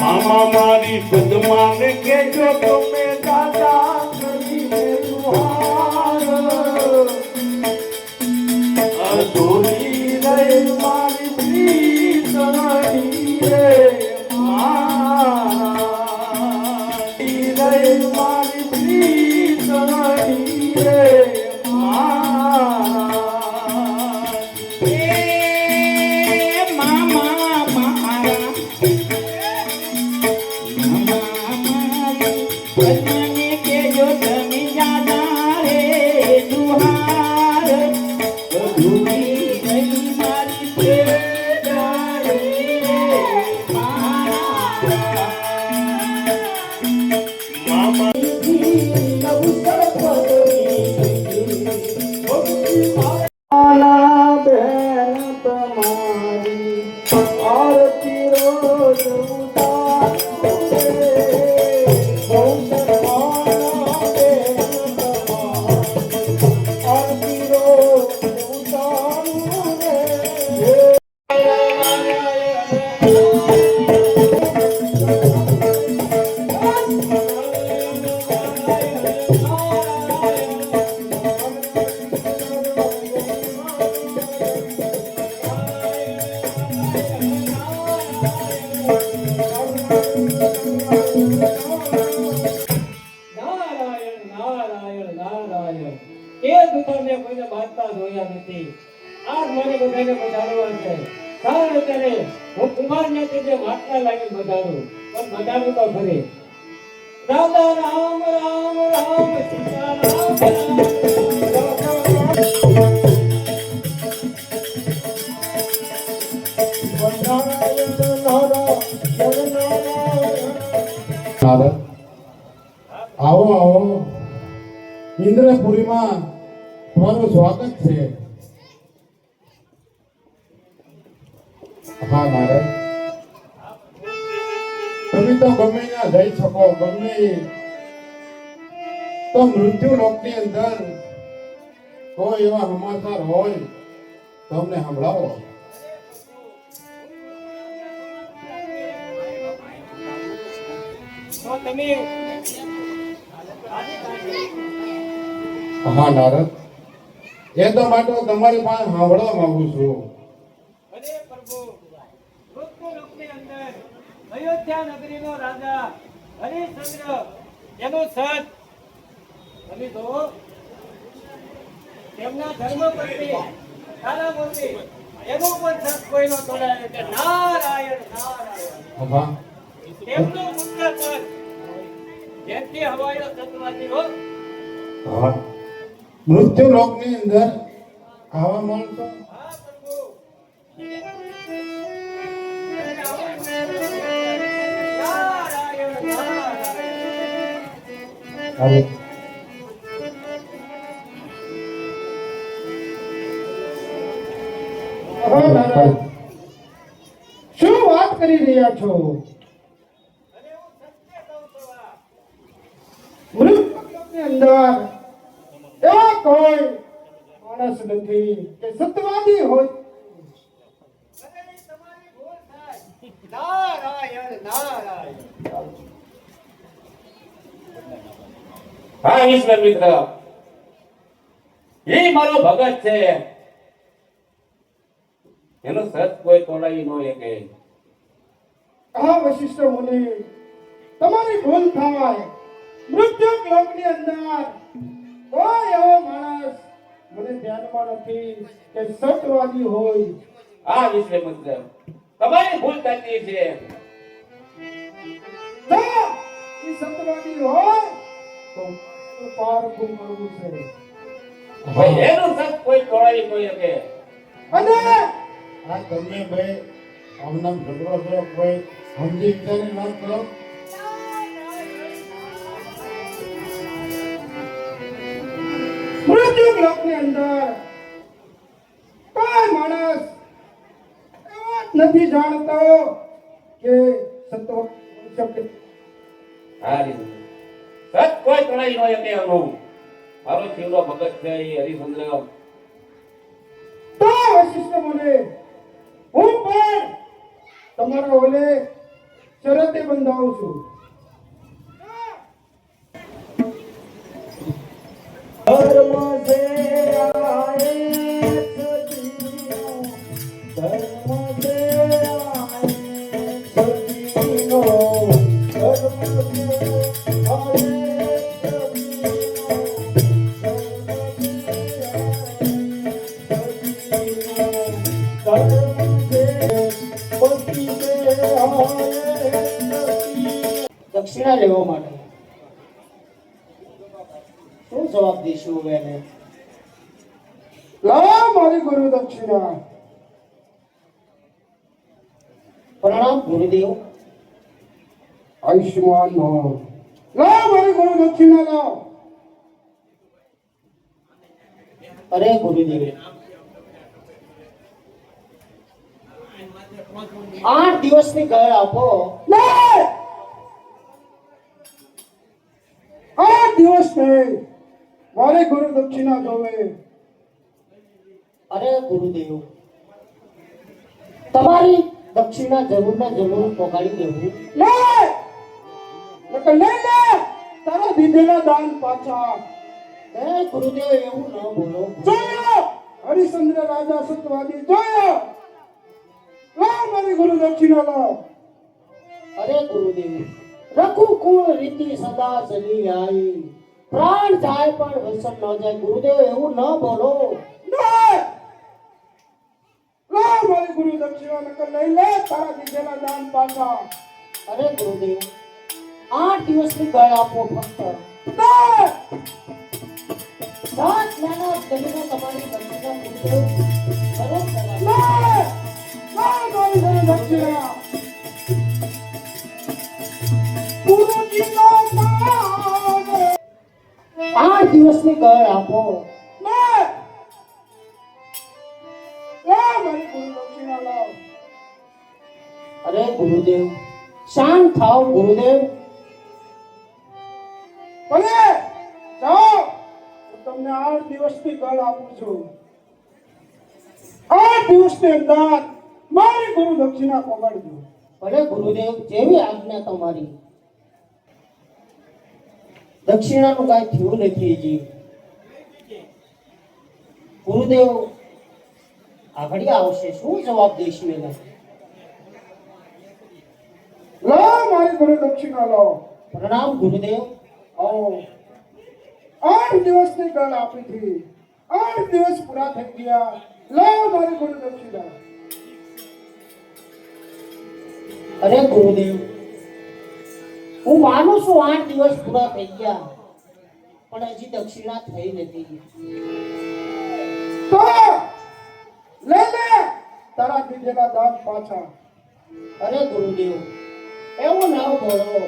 મામા મારી પદ્માને કેજો તમે રોજ ઉતારો બધાને વધારવાનું છે કારણ અત્યારે હું કુમારને જે માટલા લાગી બધાડું પણ બધાડું તો ખરે રાધા રામ રામ રામ આવો આવો. ઇન્દ્રપુરીમાં તમારું સ્વાગત છે. તમે તો ગમે ના જઈ શકો ગમે. તો મૃત્યુ લોકની અંદર કોઈ એવા સમાચાર હોય તો અમને સંભળાવો. હા નારદ. એ તો માટે તમારી પાસે સાંભળવા માંગુ છું અરે પ્રભુ મૃત્યુ લોકની અંદર અયોધ્યા નગરીનો રાજા હરિશ્ચંદ્ર એનો સત તમે જુઓ તેમના ધર્મપત્ની તારામૂર્તિ એનો પણ સત કોઈનો તોડાયો કે નારાયણ નારાયણ. તેમનો મુખ્ય સત જેથી હવાયો સતવાદી હો. હા. મૃત્યુ લોકની અંદર આવા માણસો આવે. શું વાત કરી રહ્યા છો? અંદર એવા કોઈ માણસ નથી કે સત્યવાદી હોય. નારાયણ નારાયણ. હા ઈશ્વર મિત્ર. એ મારો ભગત છે. એનો સત કોઈ તોડાવી ન શકે. હા વશિષ્ઠ મુનિ. તમારી ભૂલ થાય. મૃત્યુ લોકની અંદર કોઈ એવો માણસ મને ધ્યાનમાં નથી કે સતવાદી હોય. હા ઈશ્વર મિત્ર. તમારી ભૂલ થતી છે. સતવાદી હોય તો પારખું કરવું છે ભાઈ એનો સત કોઈ તોડાવી ન શકે અને આ તમે ભાઈ આમનામ ઝઘડો છો કોઈ સમજી વિચારી વાત કરો. મૃત્યુ લોકની અંદર કોઈ માણસ એવો નથી જાણતો કે સત્વ શકે હા ઈશ્વર. સત કોઈ તણાઈ ન શકે એનું મારો શિવનો ભગત છે એ હરિચંદ્ર. તો વશિષ્ઠ મને. હું પણ તમારા ઓલે શરતે બંધાવું છું. ધર્મ દક્ષિણા લેવા માટે. શું જવાબ દઈશું હવે એને? લાવ મારી ગુરુ દક્ષિણા. પ્રણામ ગુરુદેવ. આયુષ્યમાન ભવ લાવ મારી ગુરુ દક્ષિણા લાવ અરે ગુરુદેવ. આઠ દિવસની ઘર આપો. નહીં આ મારે ગુરુ દક્ષિણા જોવે અરે ગુરુદેવ તમારી દક્ષિણા જરૂર ને જરૂર પોગાડી દેવું. લે! લઈ લે તારા દીધેલા દાન પાછા. હે ગુરુદેવ એવું ન બોલો. જોયો! હરિશ્ચંદ્ર રાજા સતવાદી જોયો! લાવ મારી ગુરુ દક્ષિણા લાવ અરે ગુરુદેવ રખું કુળ રીતિ સદા ચલી આવી પ્રાણ જાય પણ વ્યસન ન જાય. ગુરુદેવ એવું ન બોલો. મારી ગુરુ દક્ષિણા નકર લઈ લે તારા દીધેલા દાન પાછા. અરે ગુરુદેવ આઠ દિવસની ગળ આપો ફક્ત. નહીં સાત મહિના તમારી દક્ષિણા ગુરુદેવ કરો તમારી. નહીં લાવ મારી ગુરુ દક્ષિણા ગુરુજીનો દિવસની ગળ આપો. અરે ગુરુદેવ શાંત થાવ ગુરુદેવ. ભલે! જાઓ! હું તમને આઠ દિવસની ગળ આપું છું. આઠ દિવસની અંદર મારી ગુરુ દક્ષિણા પગાડજો. ભલે ગુરુદેવ જેવી આજ્ઞા તમારી. દક્ષિણાનું કાંઈ થયું નથી હજી. ગુરુદેવ આગળ આવશે. શું જવાબ દઈશ મેં લો મારી ગુરુ દક્ષિણા લો પ્રણામ ગુરુદેવ. આવો. આઠ દિવસની ગાળ આપી હતી. આઠ દિવસ પૂરા થઈ ગયા. લાવ મારી ગુરુ દક્ષિણા. અરે ગુરુદેવ માનું છું આઠ દિવસ પૂરા થઈ ગયા? પણ હજી દક્ષિણા થઈ નથી. તો લે લે તારા દીધેલા દાન પાછા. અરે ગુરુદેવ એવું ના બોલો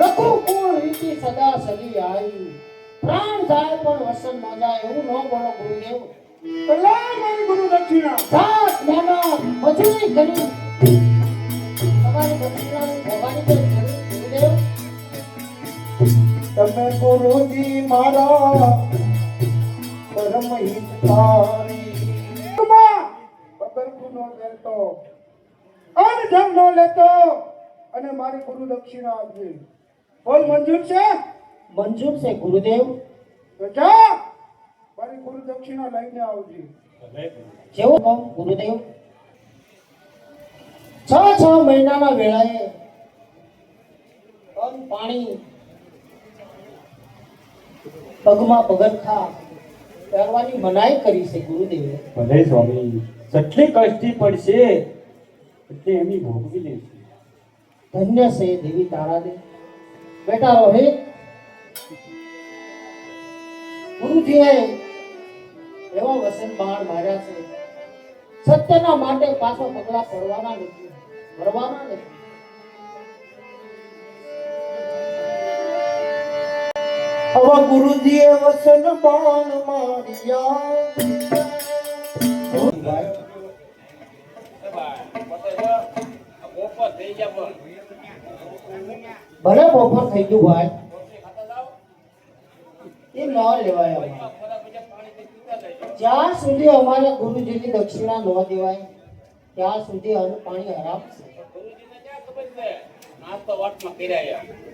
રઘુકુળ રીતિ સદા સદી આવી. પ્રાણ જાય પણ વસન ન જાય એવું ન બોલો ગુરુદેવ. લે મારી ગુરુ દક્ષિણા. સાત નાના મજૂરી કરી. ગુરુજી મારા પરમ હિતકારી વગર ગુનો લેતો અનધન નો લેતો અને મારી ગુરુ દક્ષિણા આપજે બોલ મંજૂર છે? મંજૂર છે ગુરુદેવ. તો જા મારી ગુરુ દક્ષિણા લઈને આવજે. જેવો ગુરુદેવ. છ છ મહિનાના વેળાએ પાણી પગમાં પગરખા પહેરવાની મનાઈ કરી છે ગુરુદેવે. ભલે સ્વામી જેટલી કષ્ટી પડશે એટલે એની ભોગવી લેશે. ધન્ય છે દેવી તારાને. બેટા રોહિત ગુરુજીએ એવા વસન બાણ માર્યા છે. સત્યના માટે પાછો પગલા પડવાના નથી. ભરવાના નથી. હવે ગુરુજીએ વસન બાણ માર્યા. ભલે બપોર થઈ ગયું ભાઈ એ ન લેવાય જ્યાં સુધી અમારા ગુરુજીની દક્ષિણા ન દેવાય ત્યાં સુધી આનું પાણી હરામ છે.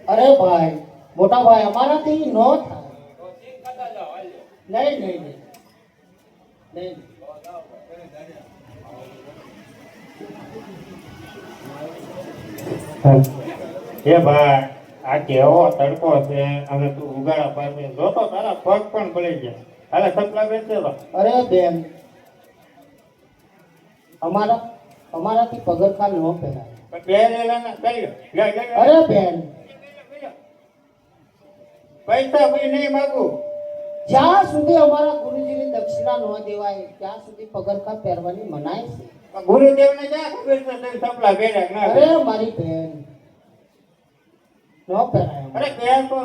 અરે ભાઈ મોટા ભાઈ અમારાથી ન થાય. તો નહીં નહીં નહીં. નહીં. એ ભાઈ આ કેવો તડકો છે. અને તું ઉગાડા પાસે જોતો તારા પગ પણ પડી ગયા. હાલે સપલા બેસેલો અરે બેન અમારા અમારાથી પગરખા ન પહેરાય. અરે બેન પૈસા ભાઈ નહીં માગું. જ્યાં સુધી અમારા ગુરુજીની દક્ષિણા ન દેવાય ત્યાં સુધી પગરખા પહેરવાની મનાય છે. ગુરુદેવ ને ક્યાં ખબર છે સપલા ના અરે મારી બહેન ન પહેરાય અરે તો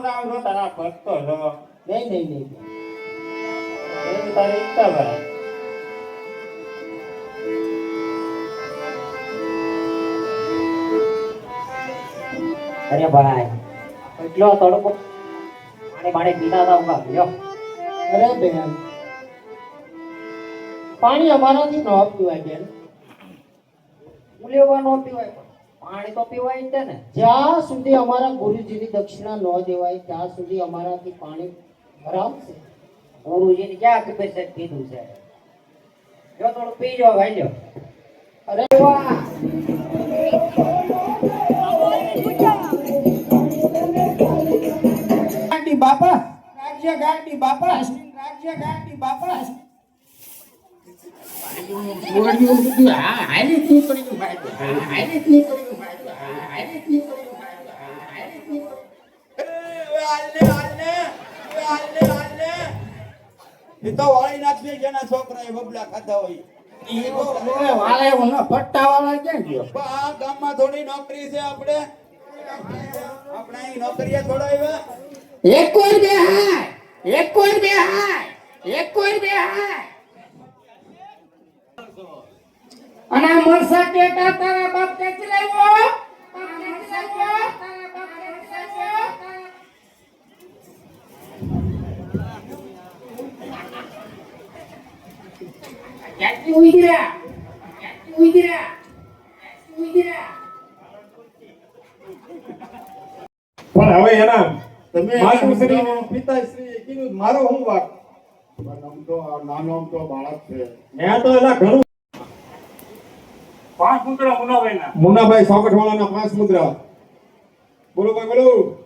તારા ભક્તો નહીં નહીં નહીં તારી ઈચ્છા ભાઈ. અરે ભાઈ એટલો તડકો પાણી પાણી પીતા ઊભા થયો અરે બેન પાણી અમારાથી ન પીવાય બેન. ઉલેવા ન પીવાય પાણી તો પીવાય છે ને. જ્યાં સુધી અમારા ગુરુજીની દક્ષિણા ન દેવાય, ત્યાં સુધી અમારાથી પાણી ભરાવશે. ગુરુજીને ક્યાં ખબર છે કીધું છે? જો થોડું પી જાઓ ભાઈ અરે વાહ! રાજ્ય ગાડી બાપા રાજ્ય ગાડી બાપા એ તો વાળી નાખી જેના છોકરા એ બબલા ખાતા હોય. ઈ તો વાળા એવું ના પટ્ટા વાળા ક્યાં ગયો? પણ આ ગામમાં થોડી નોકરી છે આપણે. આપણે અહીં નોકરીએ થોડા આવ્યા. એક કોઈ બે હાય. એક કોઈ બે હાય, એક કોઈ બે હાય. અને મરસા કેટા તારા બાપ કે લાવ્યો મરસા કેટા તારા બાપ કેચી લાવ્યો? ક્યાંથી ઉઈગરા ક્યાંથી ઉઈગરા ક્યાંથી ઉઈગરા પણ હવે એના માતુશ્રી. પિતાશ્રી કીધું મારો હું વાક? તો નાનો તો બાળક છે. મેં તો એલા ઘણું પાંચ મુકડા મુનાભાઈ ના મુન્નાભાઈ સોકટ વાળાના પાંચ મુદ્રા. બોલો ભાઈ બોલો.